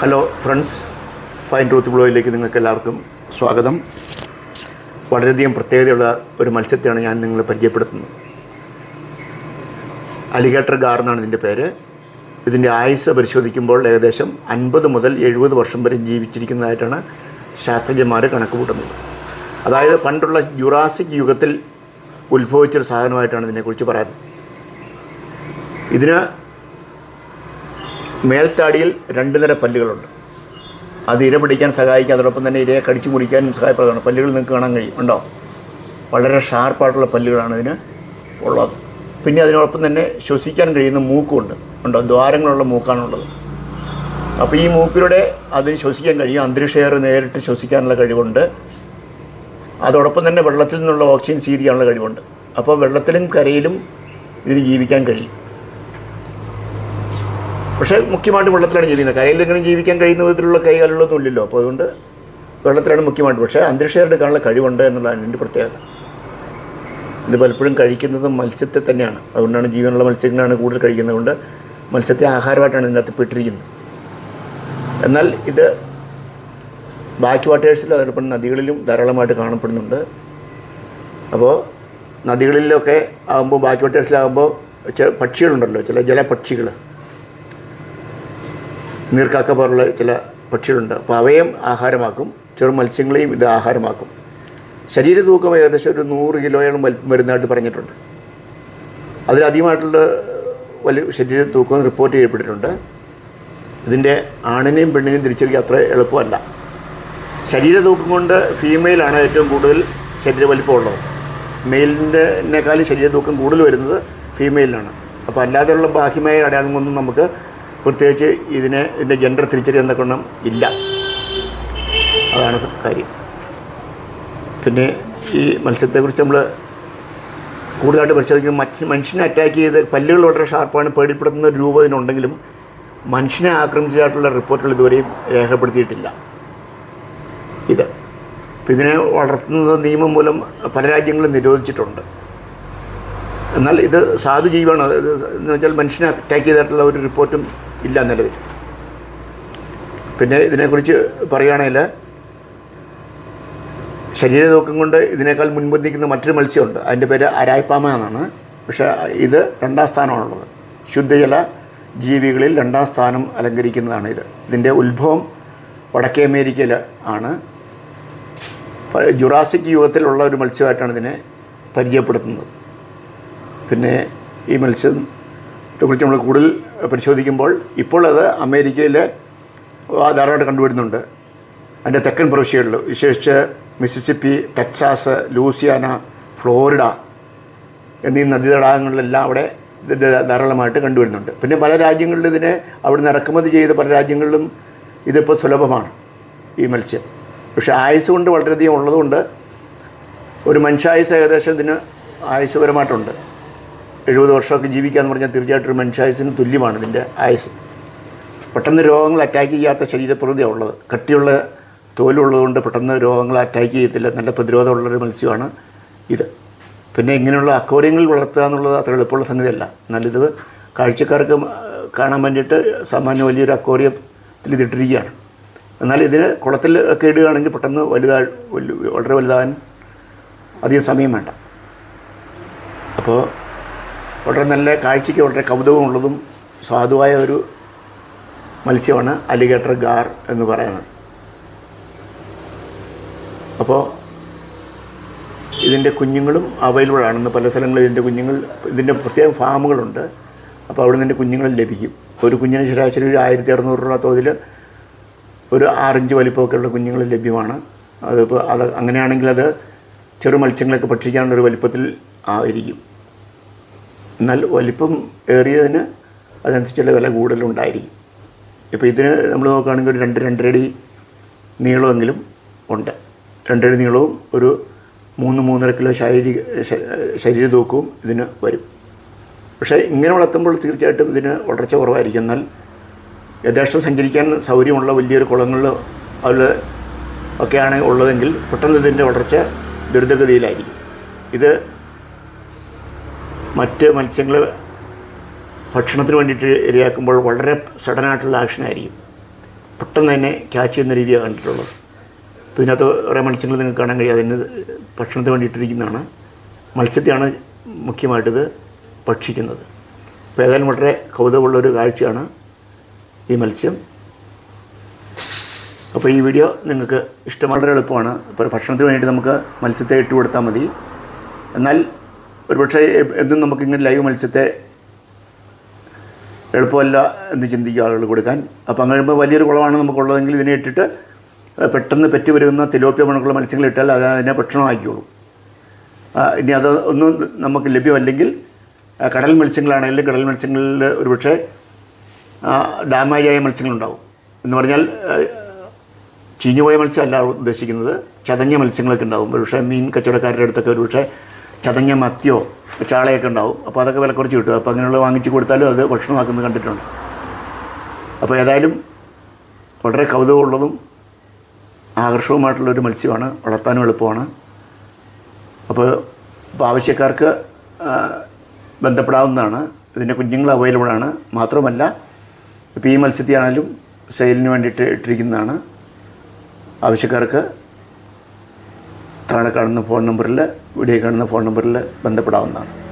Hello friends fine truth ബ്ലോയിലേക്ക് നിങ്ങൾക്ക് എല്ലാവർക്കും സ്വാഗതം. വളരെയധികം പ്രത്യേകതയുള്ള ഒരു മത്സ്യത്തെയാണ് ഞാൻ നിങ്ങളെ പരിചയപ്പെടുത്തുന്നത്. അലിഗേറ്റർ ഗാർ എന്നാണ് ഇതിന്റെ പേര്. ഇതിന്റെ ആയുസ് പരിശോധിക്കുമ്പോൾ ഏകദേശം അൻപത് മുതൽ എഴുപത് വർഷം വരെ ജീവിച്ചിരിക്കുന്നതായിട്ടാണ് ശാസ്ത്രജ്ഞന്മാർ കണക്കുകൂട്ടുന്നത്. അതായത് പണ്ടുള്ള ജുറാസിക് യുഗത്തിൽ ഉത്ഭവിച്ചൊരു സാധനമായിട്ടാണ് ഇതിനെക്കുറിച്ച് പറയുന്നത്. ഇതിന് മേൽത്താടിയിൽ രണ്ട് നിര പല്ലുകളുണ്ട്. അത് ഇര പിടിക്കാൻ സഹായിക്കും അതോടൊപ്പം തന്നെ ഇരയെ കടിച്ചു മുറിക്കാനും സഹായപ്രദമാണ്. പല്ലുകൾ നിങ്ങൾക്ക് കാണാൻ കഴിയും. ഉണ്ടോ? വളരെ ഷാർപ്പായിട്ടുള്ള പല്ലുകളാണ് ഇതിന് ഉള്ളത്. പിന്നെ അതിനോടൊപ്പം തന്നെ ശ്വസിക്കാൻ കഴിയുന്ന മൂക്കുമുണ്ട് ഉണ്ടോ? ദ്വാരങ്ങളുള്ള മൂക്കാണുള്ളത്. അപ്പോൾ ഈ മൂക്കിലൂടെ അതിന് ശ്വസിക്കാൻ കഴിയും. അന്തരീക്ഷ എയർ നേരിട്ട് ശ്വസിക്കാനുള്ള കഴിവുണ്ട്. അതോടൊപ്പം തന്നെ വെള്ളത്തിൽ നിന്നുള്ള ഓക്സിജൻ സ്വീകരിക്കാനുള്ള കഴിവുണ്ട്. അപ്പോൾ വെള്ളത്തിലും കരയിലും ഇതിന് ജീവിക്കാൻ കഴിയും. പക്ഷേ മുഖ്യമായിട്ടും വെള്ളത്തിലാണ് ജീവിക്കുന്നത്. കരയിൽ എങ്ങനെ ജീവിക്കാൻ കഴിയുന്ന വിധത്തിലുള്ള കൈകാലുകളൊന്നും ഇല്ലല്ലോ അപ്പോൾ അതുകൊണ്ട് വെള്ളത്തിലാണ് മുഖ്യമായിട്ട്. പക്ഷേ അന്തരീക്ഷ എയർ എടുക്കാനുള്ള കഴിവുണ്ട് എന്നുള്ളതാണ് എന്റെ പ്രത്യേകത. ഇത് പലപ്പോഴും കഴിക്കുന്നതും മത്സ്യത്തെ തന്നെയാണ്. അതുകൊണ്ടാണ് ജീവനുള്ള മത്സ്യങ്ങളാണ് കൂടുതൽ കഴിക്കുന്നത് കൊണ്ട് മത്സ്യത്തെ ആഹാരമായിട്ടാണ് ഇതിനകത്ത് പെട്ടിരിക്കുന്നത്. എന്നാൽ ഇത് ബാക്കി വാട്ടേഴ്സിലും അതോടൊപ്പം നദികളിലും ധാരാളമായിട്ട് കാണപ്പെടുന്നുണ്ട്. അപ്പോൾ നദികളിലൊക്കെ ആകുമ്പോൾ ബാക്കി വാട്ടേഴ്സിലാകുമ്പോൾ പക്ഷികളുണ്ടല്ലോ. ചില ജലപക്ഷികൾ. നീർക്കാക്ക പോലുള്ള ചില പക്ഷികളുണ്ട്. അപ്പോൾ അവയും ആഹാരമാക്കും. ചെറു മത്സ്യങ്ങളെയും ഇത് ആഹാരമാക്കും. ശരീര തൂക്കം ഏകദേശം ഒരു നൂറ് കിലോയോളം വലിപ്പം വരുന്നതായിട്ട് പറഞ്ഞിട്ടുണ്ട്. അതിലധികമായിട്ടുള്ള വലിയ ശരീര തൂക്കം റിപ്പോർട്ട് ചെയ്യപ്പെട്ടിട്ടുണ്ട്. ഇതിന്റെ ആണിനെയും പെണ്ണിനെയും തിരിച്ചറിയുക അത്ര എളുപ്പമല്ല. ശരീര തൂക്കം കൊണ്ട് ഫീമെയിലാണ് ഏറ്റവും കൂടുതൽ ശരീര വലിപ്പമുള്ളത്. മെയിലിന്റെക്കാളും ശരീര തൂക്കം കൂടുതൽ വരുന്നത് ഫീമെയിലാണ് അപ്പോൾ അല്ലാതെയുള്ള ബാഹ്യമായ അടയാളങ്ങളൊന്നും നമുക്ക് പ്രത്യേകിച്ച് ഇതിനെ ഇതിന്റെ ജെൻഡർ തിരിച്ചറിയുന്ന കൊണ്ണം ഇല്ല. അതാണ് കാര്യം. പിന്നെ ഈ മത്സ്യത്തെക്കുറിച്ച് നമ്മൾ കൂടുതലായിട്ട് പരിശോധിക്കുന്നത് മറ്റ് മനുഷ്യനെ അറ്റാക്ക് ചെയ്ത് പല്ലുകൾ വളരെ ഷാർപ്പാണ് പേടിപ്പെടുത്തുന്ന ഒരു രൂപം ഇതിനുണ്ടെങ്കിലും മനുഷ്യനെ ആക്രമിച്ചതായിട്ടുള്ള റിപ്പോർട്ടുകൾ ഇതുവരെയും രേഖപ്പെടുത്തിയിട്ടില്ല. ഇത്. ഇതിനെ വളർത്തുന്ന നിയമം മൂലം പല രാജ്യങ്ങളും നിരോധിച്ചിട്ടുണ്ട്. എന്നാൽ ഇത് സാധു ജീവിയാണ് ഇത് എന്ന് വെച്ചാൽ മനുഷ്യനെ അറ്റാക്ക് ചെയ്തിട്ടുള്ള ഒരു റിപ്പോർട്ടും ഇല്ല നിലവിൽ പിന്നെ ഇതിനെക്കുറിച്ച് പറയുകയാണെങ്കിൽ ശരീര തൂക്കം കൊണ്ട് ഇതിനേക്കാൾ മുൻപന്തിക്കുന്ന മറ്റൊരു മത്സ്യമുണ്ട്. അതിന്റെ പേര് അരായ്പാമ എന്നാണ്. പക്ഷേ ഇത് രണ്ടാം സ്ഥാനമാണുള്ളത്. ശുദ്ധജല ജീവികളിൽ രണ്ടാം സ്ഥാനം അലങ്കരിക്കുന്നതാണ് ഇത്. ഇതിന്റെ ഉത്ഭവം വടക്കേ അമേരിക്കയിൽ ആണ്. ജുറാസിക് യുഗത്തിലുള്ള ഒരു മത്സ്യമായിട്ടാണ് ഇതിനെ പരിചയപ്പെടുത്തുന്നത്. പിന്നെ ഈ മത്സ്യത്തെക്കുറിച്ച് നമ്മൾ കൂടുതൽ പരിശോധിക്കുമ്പോൾ ഇപ്പോൾ അത് അമേരിക്കയിൽ ധാരാളമായിട്ട് കണ്ടുവരുന്നുണ്ട്. അതിന്റെ തെക്കൻ പ്രവിശ്യകളിൽ വിശേഷിച്ച് മിസിസിപ്പി ടെക്സാസ് ലൂസിയാന ഫ്ലോറിഡ എന്നീ നദീതടാകങ്ങളിലെല്ലാം അവിടെ ധാരാളമായിട്ട് കണ്ടുവരുന്നുണ്ട്. പിന്നെ പല രാജ്യങ്ങളിലും ഇതിനെ അവിടുന്ന് ഇറക്കുമതി ചെയ്ത് പല രാജ്യങ്ങളിലും ഇതിപ്പോൾ സുലഭമാണ് ഈ മത്സ്യം. പക്ഷെ ആയുസ് കൊണ്ട് വളരെയധികം ഉള്ളതുകൊണ്ട് ഒരു മനുഷ്യായുസ് ഏകദേശം ഇതിന് ആയുസ്പരമായിട്ടുണ്ട് എഴുപത് വർഷമൊക്കെ ജീവിക്കുക ജീവിക്കാന്ന് പറഞ്ഞാൽ തീർച്ചയായിട്ടും ഒരു മനുഷ്യായുസിന് തുല്യമാണ് ഇതിന്റെ ആയുസ്. പെട്ടെന്ന് രോഗങ്ങൾ അറ്റാക്ക് ചെയ്യാത്ത ശരീരപ്രകൃതിയാണ് ഉള്ളത്. കട്ടിയുള്ള തോലുള്ളതുകൊണ്ട് പെട്ടെന്ന് രോഗങ്ങൾ അറ്റാക്ക് ചെയ്യത്തില്ല. നല്ല പ്രതിരോധമുള്ളൊരു മത്സ്യമാണ് ഇത്. പിന്നെ ഇങ്ങനെയുള്ള അക്വേറിയങ്ങളിൽ വളർത്തുക എന്നുള്ളത് അത്ര എളുപ്പമുള്ള സംഗതിയല്ല. ഇത് കാഴ്ചക്കാർക്ക് കാണാൻ വേണ്ടിയിട്ട് സാമാന്യ വലിയൊരു അക്വേറിയത്തിൽ ഇതിട്ടിരിക്കുകയാണ്. എന്നാൽ ഇതിന് കുളത്തിൽ ഒക്കെ ഇടുകയാണെങ്കിൽ പെട്ടെന്ന് വലുതാ വളരെ വലുതാകാൻ അധികം സമയം വേണ്ട. അപ്പോൾ വളരെ നല്ല കാഴ്ചയ്ക്ക് വളരെ കൗതുകമുള്ളതും സ്വാദുവായ ഒരു മത്സ്യമാണ് അലിഗേറ്റർ ഗാർ എന്ന് പറയുന്നത്. അപ്പോൾ ഇതിന്റെ കുഞ്ഞുങ്ങളും അവൈലബിൾ ആണെന്ന് പല സ്ഥലങ്ങളിൽ ഇതിന്റെ കുഞ്ഞുങ്ങൾ ഇതിന്റെ പ്രത്യേക ഫാമുകളുണ്ട്. അപ്പോൾ അവിടെ നിന്ന് കുഞ്ഞുങ്ങൾ ലഭിക്കും. ഒരു കുഞ്ഞിന് ശരാശരി ഒരു ആയിരത്തി അറുന്നൂറ് രൂപ തോതിൽ ഒരു ആറിഞ്ച് വലിപ്പമൊക്കെയുള്ള കുഞ്ഞുങ്ങൾ ലഭ്യമാണ്. അതിപ്പോൾ അത് അങ്ങനെയാണെങ്കിൽ അത് ചെറു മത്സ്യങ്ങളൊക്കെ ഭക്ഷിക്കാനുള്ള ഒരു വലിപ്പത്തിൽ ആയിരിക്കും. എന്നാൽ വലിപ്പം ഏറിയതിന് അതനുസരിച്ചുള്ള വില കൂടുതലുണ്ടായിരിക്കും. ഇപ്പോൾ ഇതിന് നമ്മൾ നോക്കുകയാണെങ്കിൽ ഒരു രണ്ട് രണ്ടരടി നീളമെങ്കിലും ഉണ്ട്. രണ്ടടി നീളവും ഒരു മൂന്ന് മൂന്നര കിലോ ശാരീരിക ശരീര തൂക്കവും ഇതിന് വരും. പക്ഷേ ഇങ്ങനെ വളർത്തുമ്പോൾ തീർച്ചയായിട്ടും ഇതിന് വളർച്ച കുറവായിരിക്കും. എന്നാൽ യഥേഷ്ടം സഞ്ചരിക്കാൻ സൗകര്യമുള്ള വലിയൊരു കുളങ്ങളിൽ അതിൽ ഒക്കെയാണ് ഉള്ളതെങ്കിൽ പെട്ടെന്ന് ഇതിന്റെ വളർച്ച ദ്രുതഗതിയിലായിരിക്കും. ഇത് മറ്റ് മത്സ്യങ്ങൾ ഭക്ഷണത്തിന് വേണ്ടിയിട്ട് ഇരയാക്കുമ്പോൾ വളരെ സഡനായിട്ടുള്ള ആക്ഷനായിരിക്കും പെട്ടെന്ന് തന്നെ ക്യാച്ച് ചെയ്യുന്ന രീതിയാണ് കണ്ടിട്ടുള്ളത്. അപ്പോൾ ഇതിനകത്ത് കുറേ മത്സ്യങ്ങൾ നിങ്ങൾക്ക് കാണാൻ കഴിയും. അതിന് ഭക്ഷണത്തിന് വേണ്ടിയിട്ടിരിക്കുന്നതാണ്. മത്സ്യത്തെയാണ് മുഖ്യമായിട്ടിത് ഭക്ഷിക്കുന്നത്. അപ്പോൾ ഏതായാലും വളരെ കൗതുകമുള്ളൊരു കാഴ്ചയാണ് ഈ മത്സ്യം. അപ്പോൾ ഈ വീഡിയോ നിങ്ങൾക്ക് ഇഷ്ടം വളരെ എളുപ്പമാണ്. അപ്പോൾ ഭക്ഷണത്തിന് വേണ്ടിയിട്ട് നമുക്ക് മത്സ്യത്തെ ഇട്ട് കൊടുത്താൽ മതി. എന്നാൽ ഒരുപക്ഷെ എന്നും നമുക്കിങ്ങനെ ലൈവ് മത്സ്യത്തെ എളുപ്പമല്ല എന്ന് ചിന്തിക്കുക ആളുകൾ കൊടുക്കാൻ. അപ്പോൾ അങ്ങനെ വരുമ്പോൾ വലിയൊരു കുളമാണ് നമുക്കുള്ളതെങ്കിൽ ഇതിനെ ഇട്ടിട്ട് പെട്ടെന്ന് പെറ്റി വരുന്ന തിലോപ്പിയ മണക്കുള്ള മത്സ്യങ്ങൾ ഇട്ടാൽ അത് അതിനെ ഭക്ഷണമാക്കിയോളൂ ഇനി അത് ഒന്നും നമുക്ക് ലഭ്യമല്ലെങ്കിൽ കടൽ മത്സ്യങ്ങളാണെങ്കിലും കടൽ മത്സ്യങ്ങളിൽ ഒരുപക്ഷെ ഡാമേജായ മത്സ്യങ്ങളുണ്ടാവും. എന്ന് പറഞ്ഞാൽ ചീഞ്ഞുപോയ മത്സ്യമല്ല ഉദ്ദേശിക്കുന്നത്. ചതഞ്ഞ മത്സ്യങ്ങളൊക്കെ ഉണ്ടാവും. ഒരുപക്ഷെ മീൻ കച്ചവടക്കാരുടെ അടുത്തൊക്കെ ഒരു പക്ഷേ ചതഞ്ഞ മത്തിയോ ചാളയൊക്കെ ഉണ്ടാവും. അപ്പോൾ അതൊക്കെ വില കുറച്ച് കിട്ടും. അപ്പോൾ അങ്ങനെയുള്ള വാങ്ങിച്ച് കൊടുത്താലും അത് ഭക്ഷണമാക്കുന്നത് കണ്ടിട്ടുണ്ട്. അപ്പോൾ ഏതായാലും വളരെ കൗതുകമുള്ളതും ആകർഷകമായിട്ടുള്ളൊരു മത്സ്യമാണ്. വളർത്താനും എളുപ്പമാണ്. അപ്പോൾ ഇപ്പോൾ ആവശ്യക്കാർക്ക് ബന്ധപ്പെടാവുന്നതാണ്. ഇതിന്റെ കുഞ്ഞുങ്ങൾ അവൈലബിൾ ആണ്. മാത്രമല്ല ഇപ്പോൾ ഈ മത്സ്യത്തെയാണെങ്കിലും സെയിലിന് വേണ്ടിയിട്ട് ഇട്ടിരിക്കുന്നതാണ് ആവശ്യക്കാർക്ക്. താഴെ കാണുന്ന ഫോൺ നമ്പറിൽ വീഡിയോ കാണുന്ന ഫോൺ നമ്പറിൽ ബന്ധപ്പെടാവുന്നതാണ്.